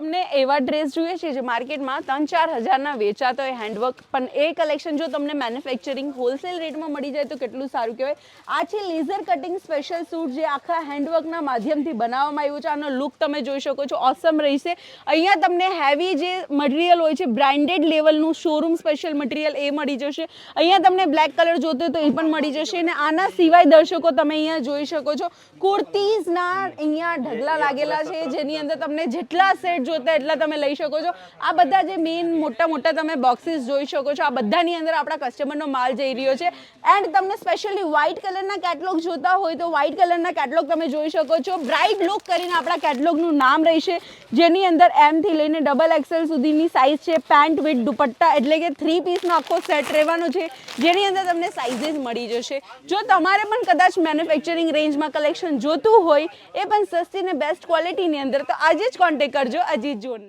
તમને એવા ડ્રેસ જોઈએ છે જે માર્કેટમાં ત્રણ ચાર હજારના વેચાતો હોય હેન્ડવર્ક પણ એ કલેક્શન જો તમને મેન્યુફેક્ચરિંગ હોલસેલ રેટમાં મળી જાય તો કેટલું સારું કહેવાય? આ છે લેઝર કટિંગ સ્પેશિયલ સૂટ જે આખા હેન્ડવર્કના માધ્યમથી બનાવવામાં આવ્યું છે. આનો લુક તમે જોઈ શકો છો. ઓસમ રહેશે. અહીંયા તમને હેવી જે મટીરિયલ હોય છે બ્રાન્ડેડ લેવલનું શોરૂમ સ્પેશિયલ મટીરિયલ એ મળી જશે. અહીંયા તમને બ્લેક કલર જોતો તો એ પણ મળી જશે. અને આના સિવાય દર્શકો તમે અહીંયા જોઈ શકો છો. કુર્તીઝના અહીંયા ઢગલા લાગેલા છે. જેની અંદર તમને જેટલા સેટ જોતા એટલા તમે લઈ શકો છો. આ બધા જે મેઇન મોટા મોટા તમે બોક્સીસ જોઈ શકો છો. આ બધાની અંદર આપણા કસ્ટમરનો માલ જઈ રહ્યો છે. એન્ડ તમને સ્પેશિયલી વ્હાઇટ કલરના કેટલોગ જોતા હોય તો વ્હાઇટ કલરના કેટલોગ તમે જોઈ શકો છો. બ્રાઇટ લુક કરીને આપણા કેટલોગનું નામ રહેશે. જેની અંદર એમથી લઈને ડબલ એક્સેલ સુધીની સાઇઝ છે. પેન્ટ વિથ દુપટ્ટા એટલે કે થ્રી પીસનો આખો સેટ રહેવાનો છે. જેની અંદર તમને સાઇઝીસ મળી જશે. જો તમારે પણ કદાચ મેન્યુફેક્ચરિંગ રેન્જમાં કલેક્શન જોતું હોય, એ પણ સસ્તી ને બેસ્ટ ક્વોલિટીની અંદર, તો આજે જ કોન્ટેક્ટ કરજો. અજીત જોડને